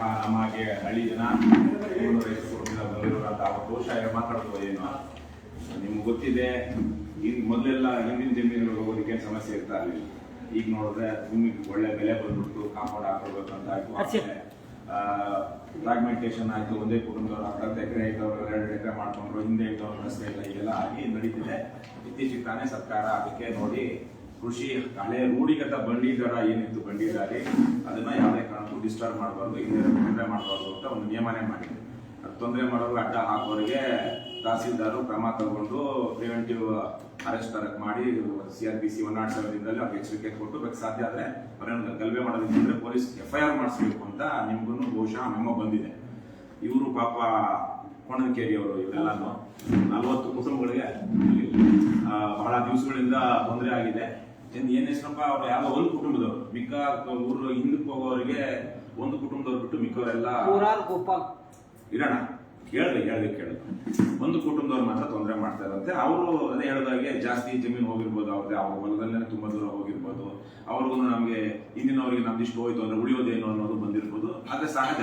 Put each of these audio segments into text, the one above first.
ಬಹುಶಃ ನಮಗೆ ಹಳ್ಳಿ ಜನ ದೋಷ ರೈತ ಕುಟುಂಬದಿಂದ ಬಹುಶಃ ಮಾತಾಡ್ತದೆ ಏನು ನಿಮ್ಗೆ ಗೊತ್ತಿದೆ ಈಗ ಮೊದಲೆಲ್ಲ ಹಿಂದಿನ ಜಮೀನುಗಳಿಗೆ ಹೋಗೋದಕ್ಕೆ ಸಮಸ್ಯೆ ಇರ್ತಾ ಇರಲಿಲ್ಲ. ಈಗ ನೋಡಿದ್ರೆ ಭೂಮಿ ಒಳ್ಳೆ ಬೆಲೆ ಬಂದ್ಬಿಟ್ಟು ಕಾಂಪೌಂಡ್ ಹಾಕೊಳ್ಬೇಕಂತ ಆಯ್ತು. ಫ್ರಾಗ್ಮೆಂಟೇಷನ್ ಆಯ್ತು. ಒಂದೇ ಕುಟುಂಬದವ್ರು ಹತ್ತು ಎಕರೆ ಇದ್ದವ್ರು ಎರಡು ಎಕರೆ ಮಾಡ್ಕೊಂಡ್ರು ಹಿಂದೆ ಇದ್ದವ್ರು ರಸ್ತೆ ಇಲ್ಲ ಇದೆಲ್ಲ ಆಗಿ ನಡೀತಿದೆ. ಇತ್ತೀಚೆಗೆ ತಾನೇ ಸರ್ಕಾರ ಅದಕ್ಕೆ ನೋಡಿ ಕೃಷಿ ಹಳೆ ರೂಢಿಗತ ಬಂಡಿ ದರ ಏನಿತ್ತು ಬಂಡಿ ದಾರಿ ಅದನ್ನ ಯಾವುದೇ ಕಾರಣಕ್ಕೂ ಡಿಸ್ಟರ್ಬ್ ಮಾಡಬಾರ್ದು ಹಿಂದೆ ತೊಂದರೆ ಮಾಡಬಾರ್ದು ಅಂತ ಒಂದು ನಿಯಮನೆ ಮಾಡಿದೆ. ಅದು ತೊಂದರೆ ಮಾಡೋರು ಅಡ್ಡ ಹಾಕೋರಿಗೆ ತಹಸೀಲ್ದಾರು ಕ್ರಮ ತಗೊಂಡು ಪ್ರಿವೆಂಟಿವ್ ಅರೆಸ್ಟ್ ತರಕ್ ಮಾಡಿ C R P C one naught ಅವ್ರಿಗೆ ಎಚ್ಚರಿಕೆ ಕೊಟ್ಟು ಬೇಕು. ಸಾಧ್ಯ ಆದ್ರೆ ಅವರೇನು ಗಲ್ಭೆ ಮಾಡೋದಿದ್ರೆ ಪೊಲೀಸ್ ಎಫ್ ಐ ಆರ್ ಮಾಡಿಸ್ಬೇಕು ಅಂತ ನಿಮ್ಗೂ ಬಹುಶಃ ನಮ್ಮ ಬಂದಿದೆ. ಇವರು ಪಾಪ ಕೊಣನಕೇರಿ ಅವರು ಇವರೆಲ್ಲಾನು. ನಲವತ್ತು ಕುಟುಂಬಗಳಿಗೆ ಬಹಳ ದಿವಸಗಳಿಂದ ತೊಂದರೆ ಆಗಿದೆ. ಏನ್ ಏನ್ ಹೆಸರಪ್ಪ ಅವ್ರು ಯಾವ ಒಂದು ಕುಟುಂಬದವರು. ಮಿಕ್ಕ ಊರು ಹಿಂದಕ್ಕೆ ಹೋಗೋರಿಗೆ ಒಂದು ಕುಟುಂಬದವ್ರು ಬಿಟ್ಟು ಮಿಕ್ಕವರೆಲ್ಲ ಗೋಪಾಲ್. ಇರೋಣ. ಕೇಳಿದೆ ಹೇಳ್ದೆ ಕೇಳಿದೆ. ಒಂದು ಕುಟುಂಬದವ್ರು ಮಾತ್ರ ತೊಂದರೆ ಮಾಡ್ತಾ ಇರುತ್ತೆ ಅವರು ಅದೇ ಹೇಳಿದಾಗೆ ಜಾಸ್ತಿ ಜಮೀನು ಹೋಗಿರ್ಬೋದು ಅವ್ರದ್ದೇ ಅವ್ರ ಹೊಲದಲ್ಲೇ ತುಂಬಾ ದೂರ ಹೋಗಿರ್ಬೋದು. ಅವ್ರಿಗೂ ನಮಗೆ ಹಿಂದಿನವ್ರಿಗೆ ನಮ್ದು ಇಷ್ಟು ಹೋಯ್ತು ಅಂದ್ರೆ ಉಳಿಯೋದೇನು ಅನ್ನೋದು ಬಂದಿರ್ಬೋದು. ಆದ್ರೆ ಸಹಜ.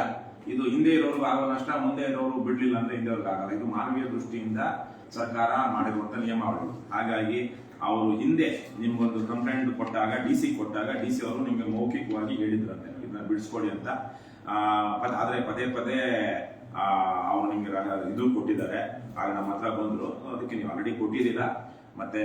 ಇದು ಹಿಂದೆ ಇರೋರು ಆಗೋ ನಷ್ಟ ಮುಂದೆ ಇರೋರು ಬಿಡ್ಲಿಲ್ಲ ಅಂದ್ರೆ ಹಿಂದೆ ಅವ್ರಿಗೆ ಆಗಲ್ಲ. ಇದು ಮಾನವೀಯ ದೃಷ್ಟಿಯಿಂದ ಸರ್ಕಾರ ಮಾಡಿರುವಂತ ನಿಯಮಾವಳಿ. ಹಾಗಾಗಿ ಅವರು ಹಿಂದೆ ನಿಮ್ಗೊಂದು ಕಂಪ್ಲೇಂಟ್ ಕೊಟ್ಟಾಗ ಡಿ ಸಿ ಕೊಟ್ಟಾಗ ಡಿ ಸಿ ಅವರು ನಿಮಗೆ ಮೌಖಿಕವಾಗಿ ಹೇಳಿದ್ರಂತೆ. ಇದನ್ನ ಬಿಡಿಸ್ಕೊಡಿ ಅಂತ. ಆದ್ರೆ ಪದೇ ಪದೇ ಅವ್ರು ನಿಮ್ಗೆ ಇದು ಕೊಟ್ಟಿದ್ದಾರೆ. ಆಗ ನಮ್ಮ ಹತ್ರ ಬಂದರು ಅದಕ್ಕೆ ನೀವು ಆಲ್ರೆಡಿ ಕೊಟ್ಟಿದ್ದೀರಾ. ಮತ್ತೆ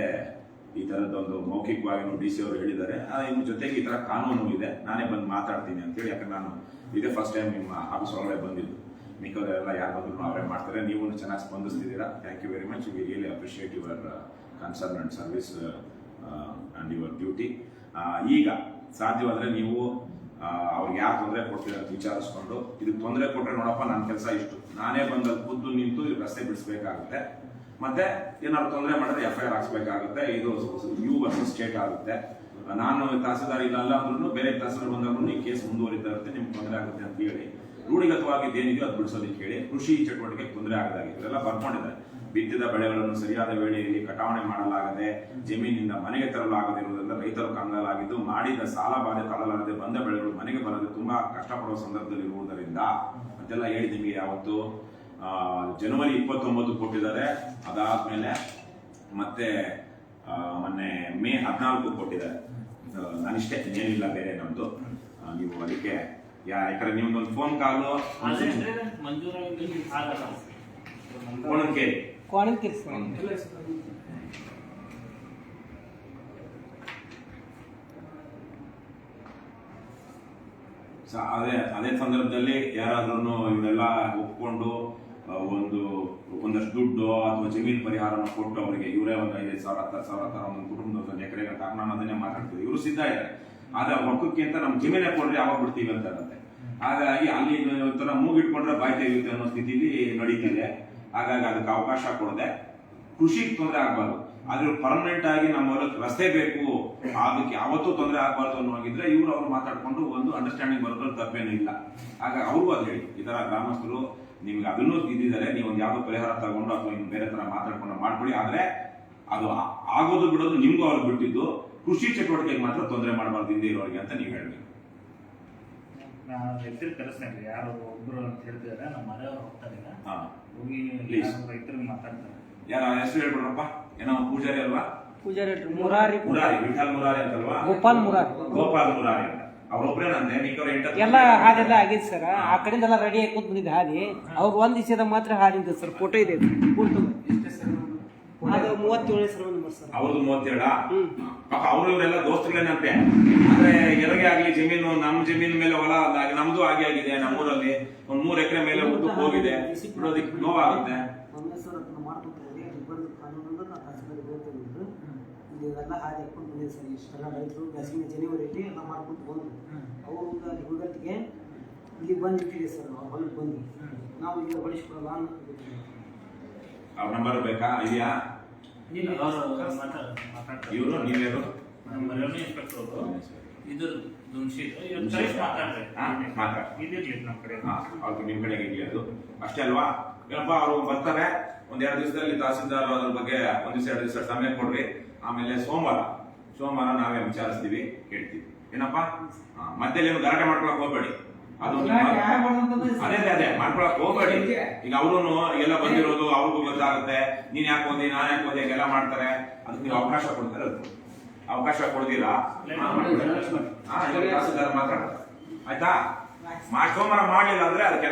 ಈ ತರದೊಂದು ಮೌಖಿಕವಾಗಿ ಡಿ ಸಿ ಅವರು ಹೇಳಿದ್ದಾರೆ. ಇನ್ನು ಜೊತೆಗೆ ಈ ತರ ಕಾನೂನು ಇದೆ. ನಾನೇ ಬಂದು ಮಾತಾಡ್ತೀನಿ ಅಂತೇಳಿ, ಯಾಕಂದ್ರೆ ನಾನು ಇದೇ ಫಸ್ಟ್ ಟೈಮ್ ನಿಮ್ಮ ಆಫೀಸ್ ಒಳಗಡೆ ಬಂದಿದ್ದು. ಮಿಕ್ಕವರೆಲ್ಲ ಯಾರು ಬಂದ್ರು ಅವರೇ ಮಾಡ್ತಾರೆ. ನೀವು ಚೆನ್ನಾಗಿ ಸ್ಪಂದಿಸ್ತಿದ್ದೀರಾ? Thank you very much we really appreciate your concern and service and your duty ಈಗ ಸಾಧ್ಯವಾದರೆ ನೀವು ಅವ್ರಿಗೆ ಯಾರು ತೊಂದರೆ ಕೊಡ್ತೀರ ಅಂತ ವಿಚಾರಿಸ್ಕೊಂಡು ಇದಕ್ಕೆ ತೊಂದರೆ ಕೊಟ್ಟರೆ ನೋಡಪ್ಪ ನನ್ನ ಕೆಲಸ ಇಷ್ಟು. ನಾನೇ ಬಂದಲ್ಲಿ ಖುದ್ದು ನಿಂತು ರಸ್ತೆ ಬಿಡಿಸ್ಬೇಕಾಗುತ್ತೆ. ಮತ್ತೆ ಏನಾದ್ರು ತೊಂದರೆ ಮಾಡಿದ್ರೆ ಎಫ್ ಐ ಆರ್ ಹಾಕ್ಸ್ಬೇಕಾಗುತ್ತೆ. ಇದು ಯು ವರ್ಸಸ್ ಸ್ಟೇಟ್ ಆಗುತ್ತೆ. ನಾನು ತಹಸೀಲ್ದಾರ್ ಇಲ್ಲ ಅಲ್ಲ ಅಂದ್ರೂ ಬೇರೆ ತಹಸೀಲ್ದಾರ್ ಬಂದಾಗ್ಲೂ ಈ ಕೇಸ್ ಮುಂದುವರಿತಾ ಇರುತ್ತೆ, ನಿಮ್ಗೆ ತೊಂದರೆ ಆಗುತ್ತೆ ಅಂತ ಹೇಳಿ. ರೂಢಿಗತವಾಗಿ ಏನಿದೆಯೋ ಅದು ಬಿಡಿಸೋದಕ್ಕೆ ಹೇಳಿ, ಕೃಷಿ ಚಟುವಟಿಕೆ ತೊಂದರೆ ಆಗದಾಗಿ ಇವರೆಲ್ಲ ಬರ್ಕೊಂಡಿದ್ದಾರೆ. ಬಿತ್ತಿದ ಬೆಳೆಗಳನ್ನು ಸರಿಯಾದ ವೇಳೆಯಲ್ಲಿ ಕಟಾವಣೆ ಮಾಡಲಾಗದೆ ಜಮೀನಿಂದ ಮನೆಗೆ ತರಲಾಗದಿರುವುದರಿಂದ ರೈತರು ಕಂಗಾಲಾಗಿದ್ದು ಮಾಡಿದ ಸಾಲ ಬಾಧೆ ತಾಳಲಾರದೆ ಬಂದ ಬೆಳೆಗಳು ಮನೆಗೆ ಬರದೆ ತುಂಬಾ ಕಷ್ಟಪಡುವ ಸಂದರ್ಭದಲ್ಲಿ ಇರುವುದರಿಂದ ಅದೆಲ್ಲ ಹೇಳಿ ನಿಮಗೆ ಯಾವತ್ತು ಜನವರಿ ಇಪ್ಪತ್ತೊಂಬತ್ತು ಕೊಟ್ಟಿದ್ದಾರೆ. ಅದಾದ್ಮೇಲೆ ಮತ್ತೆ ಮೊನ್ನೆ ಮೇ ಹದಿನಾಲ್ಕು ಕೊಟ್ಟಿದ್ದಾರೆ. ನಾನಿಷ್ಟೇ ಏನಿಲ್ಲ ಬೇರೆ ನಮ್ದು. ನೀವು ಅದಕ್ಕೆ ಯಾ ಯಾಕಂದ್ರೆ ನಿಮ್ದೊಂದು ಫೋನ್ ಕಾಲು ಕೇಳಿ. ಕೋಣನ್ ಅದೇ ಅದೇ ಸಂದರ್ಭದಲ್ಲಿ ಯಾರಾದ್ರೂ ಇವರೆಲ್ಲ ಒಪ್ಕೊಂಡು ಒಂದು ಒಂದಷ್ಟು ದುಡ್ಡು ಅಥವಾ ಜಮೀನು ಪರಿಹಾರನ ಕೊಟ್ಟು ಅವರಿಗೆ ಇವರೇ ಒಂದು ಐದು ಸಾವಿರ ಹತ್ತು ಸಾವಿರ ತರ ಒಂದು ಕುಟುಂಬದ ಒಂದು ಎಕರೆ ಅಂತ ನಾನು ಅದನ್ನೇ ಮಾತಾಡ್ತೀವಿ ಇವರು ಸಿದ್ಧ ಇದ್ದಾರೆ. ಆದ್ರೆ ಹೊಕ್ಕಕ್ಕೆ ಅಂತ ನಮ್ ಜಮೀನೇ ಕೊಡ್ರಿ ಯಾವಾಗ ಬಿಡ್ತೀವಿ ಅಂತ ಇರುತ್ತೆ ಹಾಗಾಗಿ ಅಲ್ಲಿ ಒಂಥರ ಮೂಗಿಟ್ಕೊಂಡ್ರೆ ಬಾಯಿ ತೆಗೆಯುತ್ತೆ ಅನ್ನೋ ಸ್ಥಿತಿಲಿ ನಡೀತಿದೆ. ಹಾಗಾಗಿ ಅದಕ್ಕೆ ಅವಕಾಶ ಕೊಡದೆ ಕೃಷಿಗೆ ತೊಂದರೆ ಆಗಬಾರ್ದು. ಆದ್ರೆ ಪರ್ಮನೆಂಟ್ ಆಗಿ ನಮ್ಮ ಹೊಲಕ್ಕೆ ರಸ್ತೆ ಬೇಕು, ಅದಕ್ಕೆ ಯಾವತ್ತೂ ತೊಂದರೆ ಆಗಬಾರ್ದು ಅನ್ನೋಗಿದ್ರೆ ಇವರು ಅವ್ರು ಮಾತಾಡ್ಕೊಂಡು ಒಂದು ಅಂಡರ್ಸ್ಟ್ಯಾಂಡಿಂಗ್ ಬರೋದ್ರಲ್ಲಿ ತಪ್ಪೇನೂ ಇಲ್ಲ. ಹಾಗಾಗಿ ಅವರು ಅದು ಹೇಳಿ. ಈ ತರ ಗ್ರಾಮಸ್ಥರು ನಿಮ್ಗೆ ಅದನ್ನು ಇದ್ದಿದ್ದಾರೆ ನೀವು ಒಂದು ಯಾವ್ದೋ ಪರಿಹಾರ ತಗೊಂಡು ಅಥವಾ ಇನ್ನು ಬೇರೆ ತರ ಮಾತಾಡ್ಕೊಂಡು ಮಾಡ್ಕೊಳ್ಳಿ. ಆದ್ರೆ ಅದು ಆಗೋದು ಬಿಡೋದು ನಿಮ್ಗೂ ಅವ್ರು ಬಿಟ್ಟಿದ್ದು, ಕೃಷಿ ಚಟುವಟಿಕೆಗೆ ಮಾತ್ರ ತೊಂದರೆ ಮಾಡಬಾರ್ದು ಹಿಂದೆ ಇರೋರಿಗೆ ಅಂತ ನೀವು ಹೇಳ್ಬೇಕು. ನಾನು ಯಾರು ಒಬ್ರು ಅಂತ ಹೇಳ್ತಿದಾರೆ ನಮ್ಮ ಮನೆಯವ್ರು ಹೋಗ್ತಾರೆ ಈಗ ಹಾ. ಹೋಗಿ Please. ಯಾರು ರೈತರಿಗೆ ಮಾತಾಡ್ತಾರೆ. ಯಾರ ಹೆಸರು ಹೇಳ್ಬಿಡ್ರಪ್ಪ. ಏನೋ ಪೂಜಾರಿ ಅಲ್ವಾ? ಪೂಜಾರಿ. ಮುರಾರಿ. ಮುರಾರಿ. ವಿಠಲ್ ಮುರಾರಿ ಅಂತಲ್ವಾ? ಗೋಪಾಲ್ ಮುರಾರಿ. ಗೋಪಾಲ್ ಮುರಾರಿ ಅಂತ. ಮಿಕ್ಕವ್ರು ಎಲ್ಲ ಹಾದೆಲ್ಲ ಆಗಿದ್ ಸರ್. ಆ ಕಡೆಯಿಂದ ಎಲ್ಲ ರೆಡಿ ಆಗಿ ಕೂತ್ ಬಂದಿದ್ದು ಹಾದಿ. ಅವ್ರು ಒಂದ್ ದಿವಸದ ಮಾತ್ರ ಸರ್. ಫೋಟೋ ಇದೆ ಫೋಟೋ ಅದು ಮೂವತ್ತೇಳು ಸರ್ ನಂಬರ್ ಸರ್. ಅವ್ರದ್ದು ಮೂವತ್ತೇಳ? ಹ್ಮ್. ಪಾಪ ಅವರು ಇವರೆಲ್ಲ ದೋಸ್ತಗಳೇನಂತೆ? ಆದ್ರೆ ಎಲ್ಲಿಗೆ ಆಗ್ಲಿ ಜಮೀನು ನಮ್ ಜಮೀನ್ ಮೇಲೆ ಹೊಲ ನಮ್ದು ಆಗಿ ಆಗಿದೆ ನಮ್ಮೂರಲ್ಲಿ ಒಂದ್ ಮೂರ್ ಎಕರೆ ಮೇಲೆ ಉದ್ದಕ್ಕೆ ಹೋಗಿದೆ. ಬಿಡೋದಕ್ಕೆ ನೋವಾಗುತ್ತೆ. ಇವೆಲ್ಲ ಹಾಕೊಂಡು ಬಂದಿದೆ ಸರ್. ಇಷ್ಟೆಲ್ಲ ರೈತರು ಬೇಸಿಗೆ ಜನವರಿಯಲ್ಲಿ ಎಲ್ಲ ಮಾಡ್ಕೊಂಡು ಬಂದರು. ಇಲ್ಲಿ ಸರ್ ಹೊಲಕ್ಕೆ ಬಂದು. ನಾವು ಇಲ್ಲಿ ಬಳಸ್ಕೊಡಲ್ಲ ಅನ್ನೋ ಅವ್ರ ನಂಬರ್ ಬೇಕಾ? ಇದೆಯಾ? ಇವರು ನೀವ್ಯಾರು ನಮ್ಮ ರೆವೆನ್ಯೂ ಇನ್ಸ್ಪೆಕ್ಟರ್ ಅವರು. ಇದ್ರ ನಿಮ್ ಕಡೆಗೆ ಇದೆಯಾ? ಅದು ಅಷ್ಟೇ ಅಲ್ವಾ? ಏನಪ್ಪ ಅವರು ಬರ್ತಾರೆ. ಒಂದ್ ಎರಡು ದಿವಸದಲ್ಲಿ ತಹಸೀಲ್ದಾರ್ ಅದ್ರ ಬಗ್ಗೆ ಒಂದ್ ದಿವಸ ಎರಡು ದಿವಸ ಸಮಯ ಕೊಡ್ರಿ. ಆಮೇಲೆ ಸೋಮವಾರ ಸೋಮವಾರ ನಾವೇ ವಿಚಾರಿಸ್ತೀವಿ ಹೇಳ್ತೀವಿ ಏನಪ್ಪ? ಮತ್ತೆ ನೀವು ಏನು ಗಲಾಟೆ ಮಾಡ್ಕೊಳಕ್ ಹೋಗ್ಬೇಡಿ. ಅದು ಅದೇ ಅದೇ ಮಾಡ್ಕೊಳಕ್ ಹೋಗ್ಬೇಡಿ. ಈಗ ಅವ್ರು ಎಲ್ಲ ಬಂದಿರೋದು ಅವ್ರಿಗೂ ಗೊತ್ತಾಗುತ್ತೆ. ನೀನ್ ಯಾಕೆ ಬಂದಿ ನಾನ್ ಯಾಕೆ ಬಂದಿ ಎಲ್ಲ ಮಾಡ್ತಾರೆ. ಅದಕ್ಕೆ ನೀವು ಅವಕಾಶ ಕೊಡ್ತಾರೆ. ಅದು ಅವಕಾಶ ಕೊಡ್ದಿರಾ ಮಾತ್ರ ಆಯ್ತಾ? ಸೋಮವಾರ ಮಾಡ್ಲಿಲ್ಲ ಅಂದ್ರೆ ಅದಕ್ಕೆ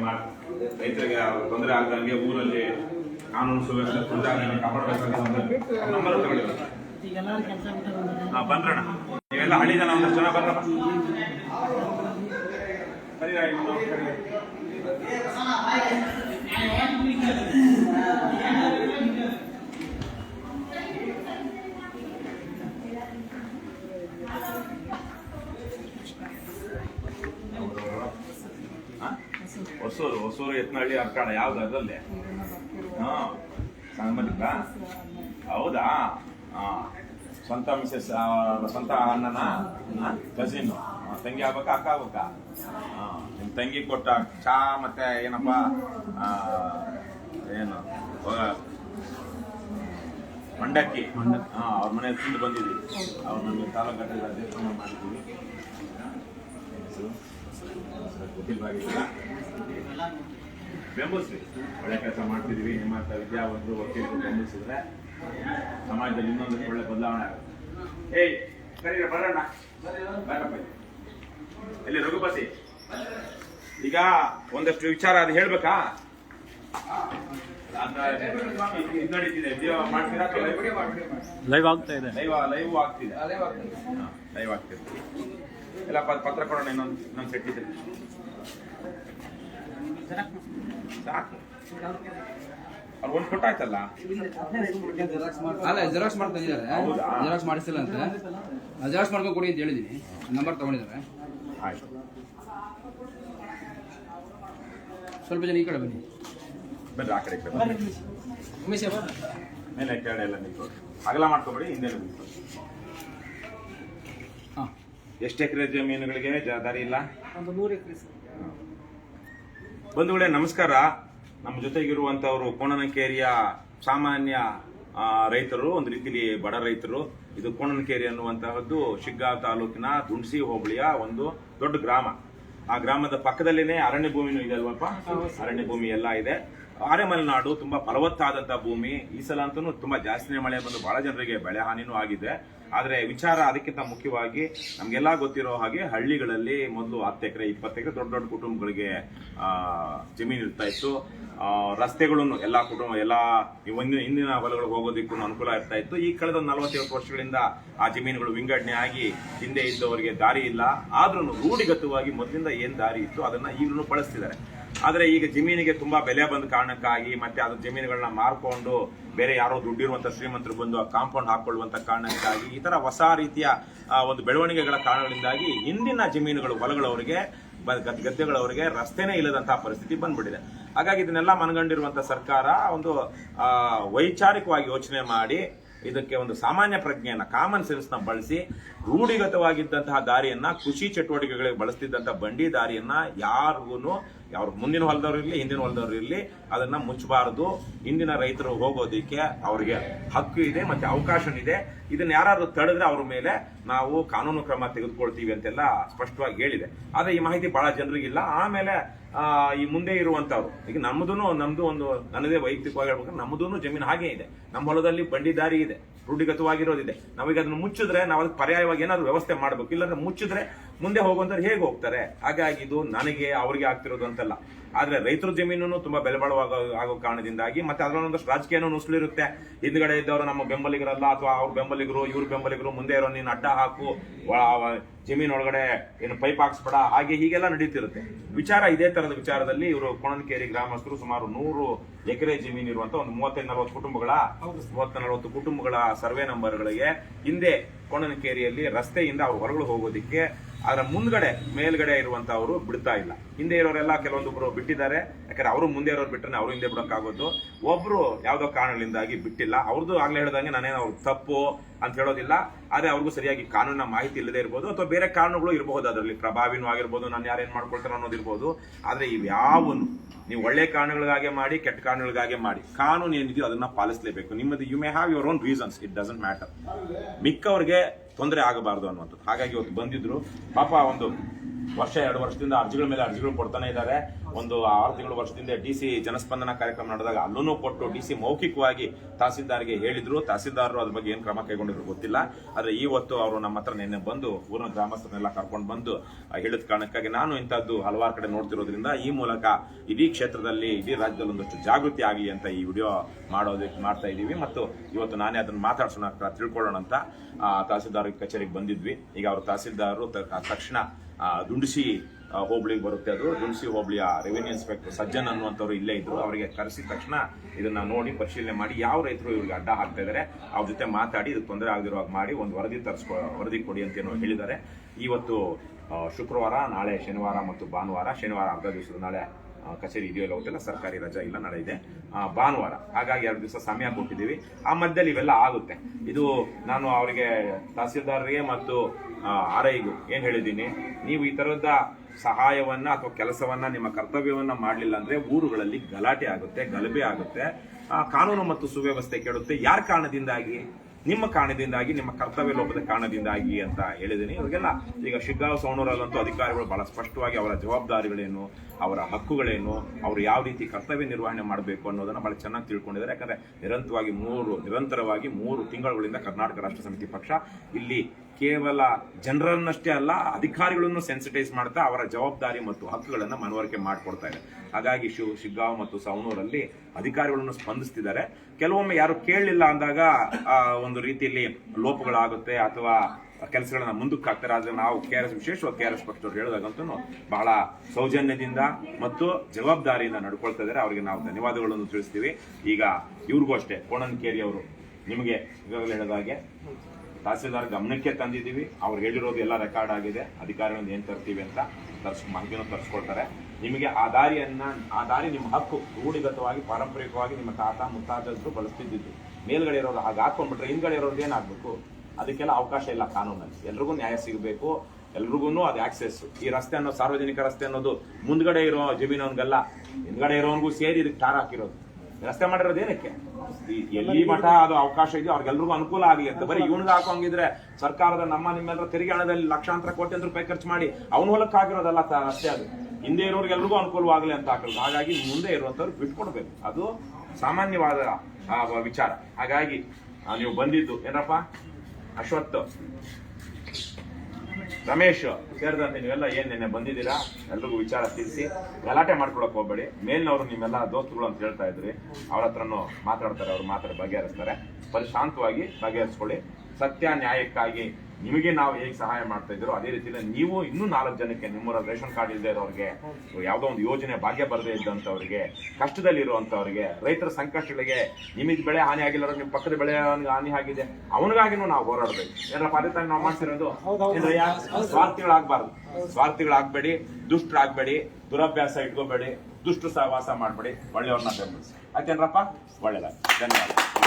ಮಾಡಿ ರೈತರಿಗೆ ತೊಂದರೆ ಆಗ್ದಂಗೆ ಊರಲ್ಲಿ ಕಾನೂನು ಸುವ್ಯವಸ್ಥೆ ತೊಂದರೆ ಆಗದಂಗೆ ಕಾಪಾಡಬೇಕಾಗಿ ನಂಬರ್ ತಗೊಳ್ಳಿ. ಹಾ ಬಂದ್ರಣ ನೀವೆಲ್ಲ ಹಳ್ಳಿ ಜನ ಒಂದಷ್ಟು ಜನ ಬಂದ್ರಪ್ಪ. ಸರಿ ಹೊಸೂರು ಹೊಸೂರು ಎತ್ನಹಳ್ಳಿ ಅರ್ಕಾಣ ಯಾವ್ದು ಅದರಲ್ಲಿ? ಹಾ ಸಂಬಂಧಿಕ ಹೌದಾ? ಹಾ. ಸ್ವಂತ ಮಿಸಸ್ ಸ್ವಂತ ಅಣ್ಣನ? ಕಸಿನ್. ತಂಗಿ ಆಗ್ಬೇಕಾ, ಅಕ್ಕ ಆಗ್ಬೇಕಾ? ಹಾ. ತಂಗಿ ಕೊಟ್ಟ ಚಾ ಮತ್ತೆ ಏನಪ್ಪ ಏನು ಮಂಡಕ್ಕಿ. ಹಾಂ ಅವ್ರ ಮನೆ ತಿಂದು ಬಂದಿದ್ವಿ. ಅವ್ರು ನಮಗೆ ತಾಲೂಕು ಘಟಕದ ದೇವಸ್ಥಾನ ಮಾಡಿದ್ದೀವಿ ಹೆಸರು? ಗೊತ್ತಿಲ್ವಾಗಿಲ್ಲ ಬೆಂಬಲಿಸ್ರಿ. ಒಳ್ಳೆ ಕೆಲಸ ಮಾಡ್ತಿದೀವಿ. ನಿಮ್ಮ ವಿದ್ಯಾವಂತರು ವಕೀಲರು ಬೆಂಬಲಿಸಿದ್ರೆ ಸಮಾಜದಲ್ಲಿ ಇನ್ನೊಂದು ಒಳ್ಳೆ ಬದಲಾವಣೆ ಆಗುತ್ತೆ. ಏಯ್ ಸರಿ ಬರೋಣ. ಬರಪ್ಪ ಇಲ್ಲಿ. ಎಲ್ಲಿ ರಘುಪತಿ? ಈಗ ಒಂದಷ್ಟು ವಿಚಾರ ಅದು ಹೇಳ್ಬೇಕಾ? ನಡೀತಿದೆ ವಿಡಿಯೋ ಮಾಡ್ತೀರಾ ಲೈವ್ ಆಗ್ತಾ ಇದೆ ಲೈವ್ ಲೈವ್ ಆಗ್ತಿದೆ. ಲೈವ್ ಆಗ್ತಿದೆ. ಎಲ್ಲ ಪತ್ರ ಕೊಡೋಣ ಇನ್ನೊಂದು ಇನ್ನೊಂದು ಸೆಟ್ ಇದೆ ಸಾಕು. ಅವ್ರು ಒಂದು ಕೊಟ್ಟಾಯ್ತಲ್ಲ ಅಲ್ಲ ಜೆರಾಕ್ಸ್ ಮಾಡಿ ತಂದಿದ್ದಾರೆ ಹೌದಾ? ಜೆರಾಕ್ಸ್ ಮಾಡಿಸಿಲ್ಲ ಅಂತ ಜೆರಾಕ್ಸ್ ಮಾಡ್ಕೊಂಡು ಕೊಡಿ ಅಂತ ಹೇಳಿದೀನಿ. ನಂಬರ್ ತಗೊಂಡಿದ್ದಾರೆ. ಆಯ್ತು. ಸ್ವಲ್ಪ ಜನ ಈ ಕಡೆ ಬನ್ನಿ. ಬನ್ನಿ ಆ ಕಡೆ ಈ ಕಡೆ ಬನ್ನಿ. ಉಮೇಶ್. ಅವ್ರು? ಮೇಲೆ ಕೆಳಗಡೆ ಎಲ್ಲ ನಿಂತು ಅಗಲ ಮಾಡ್ಕೊಬೇಡಿ ಹಿಂದೆ ಹಾ. ಎಷ್ಟು ಎಕರೆ ಜಮೀನುಗಳಿಗೆ ಜವಾಬ್ದಾರಿ ದಾರಿ ಇಲ್ಲ? ಒಂದು ನೂರು ಎಕರೆ ಸರ್. ಬಂಧುಗಳೇ ನಮಸ್ಕಾರ. ನಮ್ಮ ಜೊತೆಗಿರುವಂತವರು ಕೋಣನಕೇರಿಯ ಸಾಮಾನ್ಯ ಆ, ರೈತರು ಒಂದು ರೀತಿಲಿ ಬಡ ರೈತರು. ಇದು ಕೋಣನಕೇರಿ ಅನ್ನುವಂತಹದ್ದು ಶಿಗ್ಗಾ ತಾಲೂಕಿನ ದುಂಡ್ಸಿ ಹೋಬಳಿಯ ಒಂದು ದೊಡ್ಡ ಗ್ರಾಮ. ಆ ಗ್ರಾಮದ ಪಕ್ಕದಲ್ಲಿನೇ ಅರಣ್ಯ ಭೂಮಿನೂ ಇದೆ ಅಲ್ವಪ್ಪ? ಅರಣ್ಯ ಭೂಮಿ ಎಲ್ಲ ಇದೆ. ಆರೆಮಲೆನಾಡು ತುಂಬಾ ಫಲವತ್ತಾದಂತಹ ಭೂಮಿ, ಈ ಸಲ ಅಂತೂ ತುಂಬಾ ಜಾಸ್ತಿನೇ ಮಳೆ ಬಂದು ಬಹಳ ಜನರಿಗೆ ಬೆಳೆ ಹಾನಿನೂ ಆಗಿದೆ. ಆದ್ರೆ ವಿಚಾರ ಅದಕ್ಕಿಂತ ಮುಖ್ಯವಾಗಿ ನಮ್ಗೆಲ್ಲ ಗೊತ್ತಿರೋ ಹಾಗೆ ಹಳ್ಳಿಗಳಲ್ಲಿ ಮೊದಲು ಹತ್ತು ಎಕರೆ, ಇಪ್ಪತ್ತು ಎಕರೆ ದೊಡ್ಡ ದೊಡ್ಡ ಕುಟುಂಬಗಳಿಗೆ ಜಮೀನು ಇರ್ತಾ ಇತ್ತು. ರಸ್ತೆಗಳನ್ನು ಎಲ್ಲಾ ಕುಟುಂಬ, ಎಲ್ಲಾ ಹಿಂದಿನ ಹೊಲಗಳಿಗೆ ಹೋಗೋದಕ್ಕೂ ಅನುಕೂಲ ಇರ್ತಾ ಇತ್ತು. ಈ ಕಳೆದ ನಲವತ್ತೈವತ್ತು ವರ್ಷಗಳಿಂದ ಆ ಜಮೀನುಗಳು ವಿಂಗಡಣೆ ಆಗಿ ಹಿಂದೆ ಇದ್ದವರಿಗೆ ದಾರಿ ಇಲ್ಲ. ಆದ್ರೂ ರೂಢಿಗತವಾಗಿ ಮೊದಲಿಂದ ಏನ್ ದಾರಿ ಇತ್ತು, ಅದನ್ನ ಈಗಲೂ ಬಳಸ್ತಿದ್ದಾರೆ. ಆದ್ರೆ ಈಗ ಜಮೀನಿಗೆ ತುಂಬಾ ಬೆಲೆ ಬಂದ ಕಾರಣಕ್ಕಾಗಿ ಮತ್ತೆ ಅದು ಜಮೀನುಗಳನ್ನ ಮಾರ್ಕೊಂಡು ಬೇರೆ ಯಾರೋ ದುಡ್ಡಿರುವಂತ ಶ್ರೀಮಂತರು ಬಂದು ಆ ಕಾಂಪೌಂಡ್ ಹಾಕೊಳ್ಳುವಂತ ಕಾರಣಕ್ಕಾಗಿ ಈ ತರ ಹೊಸ ರೀತಿಯ ಒಂದು ಬೆಳವಣಿಗೆಗಳ ಕಾರಣಗಳಿಂದಾಗಿ ಹಿಂದಿನ ಜಮೀನುಗಳು, ಹೊಲಗಳವರಿಗೆ ಗದ್ದೆಗಳವರಿಗೆ ರಸ್ತೆನೇ ಇಲ್ಲದಂತಹ ಪರಿಸ್ಥಿತಿ ಬಂದ್ಬಿಟ್ಟಿದೆ. ಹಾಗಾಗಿ ಇದನ್ನೆಲ್ಲ ಮನಗಂಡಿರುವಂತ ಸರ್ಕಾರ ಒಂದು ವೈಚಾರಿಕವಾಗಿ ಯೋಚನೆ ಮಾಡಿ ಇದಕ್ಕೆ ಒಂದು ಸಾಮಾನ್ಯ ಪ್ರಜ್ಞೆಯನ್ನ ಕಾಮನ್ ಸೆನ್ಸ್ನ ಬಳಸಿ ರೂಢಿಗತವಾಗಿದ್ದಂತಹ ದಾರಿಯನ್ನ, ಕೃಷಿ ಚಟುವಟಿಕೆಗಳಿಗೆ ಬಳಸ್ತಿದ್ದಂತಹ ಬಂಡಿ ದಾರಿಯನ್ನ ಯಾರಿಗೂ ಅವ್ರ ಮುಂದಿನ ಹೊಲದವ್ರು ಇರಲಿ, ಹಿಂದಿನ ಹೊಲದವ್ರು ಇರಲಿ, ಅದನ್ನ ಮುಚ್ಚಬಾರದು ಹಿಂದಿನ ರೈತರು ಹೋಗೋದಿಕ್ಕೆ ಅವ್ರಿಗೆ ಹಕ್ಕು ಇದೆ ಮತ್ತೆ ಅವಕಾಶ ಇದೆ. ಇದನ್ನ ಯಾರಾದ್ರೂ ತಡೆದ್ರೆ ಅವ್ರ ಮೇಲೆ ನಾವು ಕಾನೂನು ಕ್ರಮ ತೆಗೆದುಕೊಳ್ತೀವಿ ಅಂತೆಲ್ಲ ಸ್ಪಷ್ಟವಾಗಿ ಹೇಳಿದೆ. ಆದ್ರೆ ಈ ಮಾಹಿತಿ ಬಹಳ ಜನರಿಗಿಲ್ಲ ಆಮೇಲೆ ಈ ಮುಂದೆ ಇರುವಂತವ್ರು ಈಗ ನಮ್ಮದೂ ನಮ್ದು ಒಂದು, ನನ್ನದೇ ವೈಯಕ್ತಿಕವಾಗಿ ಹೇಳ್ಬೇಕು ನಮ್ಮದೂ ಜಮೀನು ಹಾಗೆ ಇದೆ. ನಮ್ಮ ಹೊಲದಲ್ಲಿ ಬಂಡಿದಾರಿ ಇದೆ. ರೂಢಿಗತವಾಗಿರೋದಿದೆ. ನಾವೀಗ ಅದನ್ನು ಮುಚ್ಚಿದ್ರೆ ನಾವು ಅದಕ್ಕೆ ಪರ್ಯಾಯವಾಗಿ ಏನಾದ್ರು ವ್ಯವಸ್ಥೆ ಮಾಡಬೇಕು. ಇಲ್ಲಾಂದ್ರೆ ಮುಚ್ಚಿದ್ರೆ ಮುಂದೆ ಹೋಗುವಂತವ್ರು ಹೇಗೆ ಹೋಗ್ತಾರೆ? ಹಾಗಾಗಿ ಇದು ನನಗೆ ಅವರಿಗೆ ಆಗ್ತಿರೋದು ಅಂತಲ್ಲ. ಆದ್ರೆ ರೈತರ ಜಮೀನು ತುಂಬಾ ಬೆಲೆ ಬಾಳುವಾಗ ಆಗೋ ಕಾರಣದಿಂದಾಗಿ ಮತ್ತೆ ಅದರಲ್ಲೊಂದಷ್ಟು ರಾಜಕೀಯನೂ ನುಸುಳಿರುತ್ತೆ. ಹಿಂದ್ಗಡೆ ಇದ್ದವರು ನಮ್ಮ ಬೆಂಬಲಿಗರಲ್ಲ ಅಥವಾ ಅವ್ರ ಬೆಂಬಲಿಗರು, ಇವ್ರ ಬೆಂಬಲಿಗರು ಮುಂದೆ ಇರೋ ನೀನು ಅಡ್ಡ ಹಾಕು ಜಮೀನ್ ಒಳಗಡೆ ಏನು ಪೈಪ್ ಹಾಕ್ಸ್ಬೇಡ, ಹಾಗೆ ಹೀಗೆಲ್ಲ ನಡೀತಿರುತ್ತೆ. ವಿಚಾರ ಇದೇ ತರದ ವಿಚಾರದಲ್ಲಿ ಇವರು ಕೊಣನಕೇರಿ ಗ್ರಾಮಸ್ಥರು ಸುಮಾರು ನೂರು ಎಕರೆ ಜಮೀನು ಇರುವಂತ ಒಂದು ಮೂವತ್ತೈದು, ನಲವತ್ತು ಕುಟುಂಬಗಳ, ಮೂವತ್ತ, ನಲವತ್ತು ಕುಟುಂಬಗಳ ಸರ್ವೆ ನಂಬರ್ಗಳಿಗೆ ಹಿಂದೆ ಕೊಣನಕೇರಿಯಲ್ಲಿ ರಸ್ತೆಯಿಂದ ಅವ್ರು ಹೊರಗಡೆ ಹೋಗೋದಿಕ್ಕೆ, ಅದರ ಮುಂದ್ಗಡೆ ಮೇಲ್ಗಡೆ ಇರುವಂತವರು ಬಿಡ್ತಾ ಇಲ್ಲ. ಹಿಂದೆ ಇರೋರೆಲ್ಲ ಕೆಲವೊಂದೊಬ್ರು ಬಿಟ್ಟಿದ್ದಾರೆ. ಯಾಕಂದ್ರೆ ಅವರು ಮುಂದೆ ಇರೋರು ಬಿಟ್ಟರೆ ಅವರು ಹಿಂದೆ ಬಿಡೋಕ್ಕಾಗೋದು. ಒಬ್ರು ಯಾವುದೋ ಕಾರಣಗಳಿಂದಾಗಿ ಬಿಟ್ಟಿಲ್ಲ. ಅವ್ರದ್ದು ಆಗ್ಲೇ ಹೇಳ್ದಂಗೆ ನಾನೇನು ಅವ್ರು ತಪ್ಪು ಅಂತ ಹೇಳೋದಿಲ್ಲ. ಆದ್ರೆ ಅವ್ರಿಗೂ ಸರಿಯಾಗಿ ಕಾನೂನಿನ ಮಾಹಿತಿ ಇಲ್ಲದೆ ಇರ್ಬೋದು ಅಥವಾ ಬೇರೆ ಕಾರಣಗಳು ಇರಬಹುದು. ಅದರಲ್ಲಿ ಪ್ರಭಾವಿನೂ ಆಗಿರ್ಬೋದು ನಾನು ಯಾರೇನ್ ಮಾಡ್ಕೊಳ್ತಾರೆ ಅನ್ನೋದಿರ್ಬೋದು ಆದ್ರೆ ಇವ್ಯಾವನ್ನು ನೀವು ಒಳ್ಳೆ ಕಾರಣಗಳಿಗಾಗೆ ಮಾಡಿ, ಕೆಟ್ಟ ಕಾರಣಗಳಿಗಾಗೆ ಮಾಡಿ. ಕಾನೂನು ಏನಿದೆಯೋ ಅದನ್ನ ಪಾಲಿಸಲೇಬೇಕು. ನಿಮ್ಮದು you may have your own reasons it doesn't matter ಮಿಕ್ಕವ್ರಿಗೆ ತೊಂದರೆ ಆಗಬಾರ್ದು ಅನ್ನುವಂಥದ್ದು. ಹಾಗಾಗಿ ಇವತ್ತು ಬಂದಿದ್ರು ಪಾಪ ಒಂದು ವರ್ಷ ಎರಡು ವರ್ಷದಿಂದ ಅರ್ಜಿಗಳ ಮೇಲೆ ಅರ್ಜಿಗಳು ಕೊಡ್ತಾನೆ ಇದ್ದಾರೆ. ಒಂದು ಆರು ತಿಂಗಳು ವರ್ಷದಿಂದ ಡಿ ಸಿ ಜನಸ್ಪಂದನ ಕಾರ್ಯಕ್ರಮ ನಡೆದಾಗ ಅಲ್ಲೂ ಕೊಟ್ಟು ಡಿ ಸಿ ಮೌಖಿಕವಾಗಿ ತಹಸೀಲ್ದಾರ್ಗೆ ಹೇಳಿದ್ರು. ತಹಸೀಲ್ದಾರರು ಅದ್ರ ಬಗ್ಗೆ ಏನು ಕ್ರಮ ಕೈಗೊಂಡಿದ್ರು ಗೊತ್ತಿಲ್ಲ. ಆದರೆ ಇವತ್ತು ಅವರು ನಮ್ಮ ಹತ್ರ ನಿನ್ನೆ ಬಂದು, ಊರಿನ ಗ್ರಾಮಸ್ಥರನ್ನೆಲ್ಲ ಕರ್ಕೊಂಡು ಬಂದು ಹೇಳಿದ ಕಾರಣಕ್ಕಾಗಿ ನಾನು ಇಂಥದ್ದು ಹಲವಾರು ಕಡೆ ನೋಡ್ತಿರೋದ್ರಿಂದ ಈ ಮೂಲಕ ಇಡೀ ಕ್ಷೇತ್ರದಲ್ಲಿ, ಇಡೀ ರಾಜ್ಯದಲ್ಲಿ ಒಂದಷ್ಟು ಜಾಗೃತಿ ಆಗಲಿ ಅಂತ ಈ ವಿಡಿಯೋ ಮಾಡೋದಕ್ಕೆ ಮಾಡ್ತಾ ಇದ್ದೀವಿ. ಮತ್ತು ಇವತ್ತು ನಾನೇ ಅದನ್ನು ಮಾತಾಡ್ಸೋಣ ತಿಳ್ಕೊಳ್ಳೋಣ ಅಂತ ತಹಸೀಲ್ದಾರ್ ಕಚೇರಿಗೆ ಬಂದಿದ್ವಿ. ಈಗ ಅವರು ತಹಸೀಲ್ದಾರರು ತಕ್ಷಣ ದುಂಡಿಸಿ ಹೋಬಳಿಗೆ ಬರುತ್ತೆ ಅದು. ದುಂಡಿಸಿ ಹೋಬಳಿಯ ರೆವಿನ್ಯೂ ಇನ್ಸ್ಪೆಕ್ಟರ್ ಸಜ್ಜನ್ ಅನ್ನುವಂಥವ್ರು ಇಲ್ಲೇ ಇದ್ರು. ಅವರಿಗೆ ಕರೆಸಿದ ತಕ್ಷಣ ಇದನ್ನ ನೋಡಿ ಪರಿಶೀಲನೆ ಮಾಡಿ ಯಾವ ರೈತರು ಇವ್ರಿಗೆ ಅಡ್ಡ ಹಾಕ್ತಾ ಇದ್ದಾರೆ ಅವ್ರ ಜೊತೆ ಮಾತಾಡಿ ಇದಕ್ಕೆ ತೊಂದರೆ ಆಗದಿರೋ ಮಾಡಿ ಒಂದು ವರದಿ ತರಿಸ್ಕೊ, ವರದಿ ಕೊಡಿ ಅಂತ ಏನೋ ಹೇಳಿದ್ದಾರೆ. ಇವತ್ತು ಶುಕ್ರವಾರ, ನಾಳೆ ಶನಿವಾರ ಮತ್ತು ಭಾನುವಾರ, ಶನಿವಾರ ಅರ್ಧ ದಿವಸದ ನಾಳೆ ಕಚೇರಿ ಇದೆಯೋ ಇಲ್ಲ ಗೊತ್ತಿಲ್ಲ ಸರ್ಕಾರಿ ರಜಾ ಇಲ್ಲ, ನಾಳೆ ಇದೆ. ಭಾನುವಾರ. ಹಾಗಾಗಿ ಎರಡು ದಿವಸ ಸಮಯ ಕೊಟ್ಟಿದ್ದೀವಿ. ಆ ಮಧ್ಯದಲ್ಲಿ ಇವೆಲ್ಲ ಆಗುತ್ತೆ. ಇದು ನಾನು ಅವರಿಗೆ ತಹಸೀಲ್ದಾರರಿಗೆ ಮತ್ತು ಆರ್ ಐಗೂ ಏನು ಹೇಳಿದ್ದೀನಿ? ನೀವು ಈ ಥರದ ಸಹಾಯವನ್ನ ಅಥವಾ ಕೆಲಸವನ್ನ, ನಿಮ್ಮ ಕರ್ತವ್ಯವನ್ನ ಮಾಡಲಿಲ್ಲ ಅಂದ್ರೆ ಊರುಗಳಲ್ಲಿ ಗಲಾಟೆ ಆಗುತ್ತೆ, ಗಲಭೆ ಆಗುತ್ತೆ. ಕಾನೂನು ಮತ್ತು ಸುವ್ಯವಸ್ಥೆ ಕೆಡುತ್ತೆ ಯಾರ ಕಾರಣದಿಂದಾಗಿ? ನಿಮ್ಮ ಕಾರಣದಿಂದಾಗಿ, ನಿಮ್ಮ ಕರ್ತವ್ಯ ಲೋಪದ ಕಾರಣದಿಂದಾಗಿ ಅಂತ ಹೇಳಿದ್ದೀನಿ. ಇವರಿಗೆಲ್ಲ ಈಗ ಶಿಗ್ಗಾಂವ್ ಸೋಣೂರಲ್ಲಂತೂ ಅಧಿಕಾರಿಗಳು ಬಹಳ ಸ್ಪಷ್ಟವಾಗಿ ಅವರ ಜವಾಬ್ದಾರಿಗಳೇನು, ಅವರ ಹಕ್ಕುಗಳೇನು, ಅವರು ಯಾವ ರೀತಿ ಕರ್ತವ್ಯ ನಿರ್ವಹಣೆ ಮಾಡಬೇಕು ಅನ್ನೋದನ್ನ ಬಹಳ ಚೆನ್ನಾಗಿ ತಿಳ್ಕೊಂಡಿದ್ದಾರೆ. ಯಾಕಂದ್ರೆ ನಿರಂತರವಾಗಿ ಮೂರು ನಿರಂತರವಾಗಿ ಮೂರು ತಿಂಗಳುಗಳಿಂದ ಕರ್ನಾಟಕ ರಾಷ್ಟ್ರ ಸಮಿತಿ ಪಕ್ಷ ಇಲ್ಲಿ ಕೇವಲ ಜನರನ್ನಷ್ಟೇ ಅಲ್ಲ, ಅಧಿಕಾರಿಗಳನ್ನು ಸೆನ್ಸಿಟೈಸ್ ಮಾಡ್ತಾ ಅವರ ಜವಾಬ್ದಾರಿ ಮತ್ತು ಹಕ್ಕುಗಳನ್ನು ಮನವರಿಕೆ ಮಾಡಿಕೊಡ್ತಾ ಇದೆ. ಹಾಗಾಗಿ ಶಿವ್, ಶಿಗ್ಗಾಂವ್ ಮತ್ತು ಸವನೂರಲ್ಲಿ ಅಧಿಕಾರಿಗಳನ್ನು ಸ್ಪಂದಿಸ್ತಿದ್ದಾರೆ. ಕೆಲವೊಮ್ಮೆ ಯಾರು ಕೇಳಲಿಲ್ಲ ಅಂದಾಗ ಒಂದು ರೀತಿಯಲ್ಲಿ ಲೋಪಗಳಾಗುತ್ತೆ ಅಥವಾ ಕೆಲಸಗಳನ್ನ ಮುಂದಕ್ಕೆ ಹಾಕ್ತಾರೆ ಆದ್ರೆ ನಾವು ಕೆ ಆರ್ ಎಸ್ ವಿಶೇಷವಾಗಿ ಕೆ ಆರ್ ಎಸ್ ಪಕ್ಷದವ್ರು ಹೇಳಿದಾಗಂತೂ ಬಹಳ ಸೌಜನ್ಯದಿಂದ ಮತ್ತು ಜವಾಬ್ದಾರಿಯಿಂದ ನಡ್ಕೊಳ್ತಾ ಇದ್ದಾರೆ. ಅವರಿಗೆ ನಾವು ಧನ್ಯವಾದಗಳನ್ನು ತಿಳಿಸ್ತೀವಿ. ಈಗ ಇವ್ರಿಗೂ ಅಷ್ಟೇ. ಕೋಣನ್ ಕೇರಿ ಅವರು ನಿಮಗೆ ಈಗಾಗಲೇ ಹೇಳಿದ ಹಾಗೆ. ತಹಸೀಲ್ದಾರ್ ಗಮನಕ್ಕೆ ತಂದಿದ್ದೀವಿ. ಅವ್ರು ಹೇಳಿರೋದು ಎಲ್ಲ ರೆಕಾರ್ಡ್ ಆಗಿದೆ. ಅಧಿಕಾರಿಗಳಿಂದ ಏನ್ ತರ್ತೀವಿ ಅಂತ ತರ್ಸ್, ಮಾಹಿತಿಯನ್ನು ತರಿಸ್ಕೊಳ್ತಾರೆ ನಿಮಗೆ ಆ ದಾರಿಯನ್ನ, ಆ ದಾರಿ ನಿಮ್ಮ ಹಕ್ಕು. ರೂಢಿಗತವಾಗಿ, ಪಾರಂಪರಿಕವಾಗಿ ನಿಮ್ಮ ತಾತ ಮುತ್ತಾಜರು ಬಳಸ್ತಿದ್ದು ಮೇಲ್ಗಡೆ ಇರೋರು ಹಾಗೆ ಹಾಕೊಂಡ್ಬಿಟ್ರೆ ಹಿಂದ್ಗಡೆ ಇರೋರ್ಗೆ ಏನಾಗಬೇಕು ಅದಕ್ಕೆಲ್ಲ ಅವಕಾಶ ಇಲ್ಲ ಕಾನೂನಲ್ಲಿ. ಎಲ್ರಿಗೂ ನ್ಯಾಯ ಸಿಗಬೇಕು. ಎಲ್ರಿಗೂ ಅದು ಆಕ್ಸೆಸ್ ಈ ರಸ್ತೆ ಅನ್ನೋ ಸಾರ್ವಜನಿಕ ರಸ್ತೆ ಅನ್ನೋದು ಮುಂದ್ಗಡೆ ಇರೋ ಜಮೀನವನ್ಗಲ್ಲ ಹಿಂದ್ಗಡೆ ಇರೋನ್ಗೂ ಸೇರಿ ಇದಕ್ಕೆ ಟಾರ್ ಹಾಕಿರೋದು. ರಸ್ತೆ ಮಾಡಿರೋದು ಏನಕ್ಕೆ? ಎಲ್ಲಿ ಮಠ ಅದು ಅವಕಾಶ ಇದೆಯೋ ಅವ್ರಿಗೆಲ್ರಿಗೂ ಅನುಕೂಲ ಆಗಲಿ ಅಂತ. ಬರೀ ಇವ್ನಿಗೆ ಹಾಕೋಂಗಿದ್ರೆ ಸರ್ಕಾರದ ನಮ್ಮ ನಿಮ್ಮೆಲ್ಲರ ತೆರಿಗೆ ಹಣದಲ್ಲಿ ಲಕ್ಷಾಂತರ ಕೋಟ್ಯಾಂತರ ರೂಪಾಯಿ ಖರ್ಚು ಮಾಡಿ ಅವನ ಹೊಲಕ್ಕೆ ಆಗಿರೋದಲ್ಲ ರಸ್ತೆ ಅದು. ಹಿಂದೆ ಇರೋರಿಗೆಲ್ರಿಗೂ ಅನುಕೂಲವಾಗಲಿ ಅಂತ ಹಾಕೋದು. ಹಾಗಾಗಿ ಮುಂದೆ ಇರುವಂತವ್ರು ಬಿಟ್ಕೊಡ್ಬೇಕು. ಅದು ಸಾಮಾನ್ಯವಾದ ವಿಚಾರ. ಹಾಗಾಗಿ ನೀವು ಬಂದಿದ್ದು ಏನಪ್ಪ? ಅಶ್ವತ್ ರಮೇಶ್ ಸೇರಿದಂತೆ ನೀವೆಲ್ಲ ಏನ್ ನಿನ್ನೆ ಬಂದಿದ್ದೀರಾ? ಎಲ್ರಿಗೂ ವಿಚಾರ ತಿಳಿಸಿ. ಗಲಾಟೆ ಮಾಡ್ಕೊಳಕ್ ಹೋಗ್ಬೇಡಿ. ಮೇಲಿನವರು ನಿಮ್ಮೆಲ್ಲ ದೋಸ್ತುಗಳು ಅಂತ ಹೇಳ್ತಾ ಇದ್ರಿ. ಅವ್ರ ಹತ್ರನೂ ಮಾತಾಡ್ತಾರೆ, ಅವ್ರು ಮಾತ್ರ ಬಗೆಹರಿಸ್ತಾರೆ. ಬರೀ ಶಾಂತವಾಗಿ ಬಗೆಹರಿಸ್ಕೊಳ್ಳಿ. ಸತ್ಯ ನ್ಯಾಯಕ್ಕಾಗಿ ನಿಮಗೆ ನಾವು ಹೇಗೆ ಸಹಾಯ ಮಾಡ್ತಾ ಇದ್ರು ಅದೇ ರೀತಿಯಲ್ಲಿ ನೀವು ಇನ್ನೂ ನಾಲ್ಕು ಜನಕ್ಕೆ ನಿಮ್ಮ ರೇಷನ್ ಕಾರ್ಡ್ ಇಲ್ಲದೆ ಇರೋರಿಗೆ, ಯಾವುದೋ ಒಂದು ಯೋಜನೆ ಭಾಗ್ಯ ಬರದೇ ಇದ್ದಂಥವ್ರಿಗೆ ಕಷ್ಟದಲ್ಲಿ ಇರುವಂತವ್ರಿಗೆ ರೈತರ ಸಂಕಷ್ಟಗಳಿಗೆ ನಿಮಗೆ ಬೆಳೆ ಹಾನಿ ಆಗಿಲ್ಲ ನಿಮ್ಮ ಪಕ್ಕದ ಬೆಳೆ ಹಾನಿ ಆಗಿದೆ, ಅವನಿಗಾಗಿನೂ ನಾವು ಹೋರಾಡಬೇಕು. ಏನಪ್ಪ, ಅದೇ ನಾವು ಮಾಡ್ತಿರೋದು ಸ್ವಾರ್ಥಿಗಳಾಗಬಾರ್ದು. ಸ್ವಾರ್ಥಿಗಳಾಗಬೇಡಿ, ದುಷ್ಟರಾಗಬೇಡಿ, ದುರಭ್ಯಾಸ ಇಟ್ಕೋಬೇಡಿ, ದುಷ್ಟು ಸಹವಾಸ ಮಾಡಬೇಡಿ, ಒಳ್ಳೆಯವ್ರನ್ನ ಬೆಂಬಲಿಸಿ. ಆಯ್ತೇನ್ರಪ್ಪ? ಒಳ್ಳೇದಾಗಿ ಧನ್ಯವಾದ.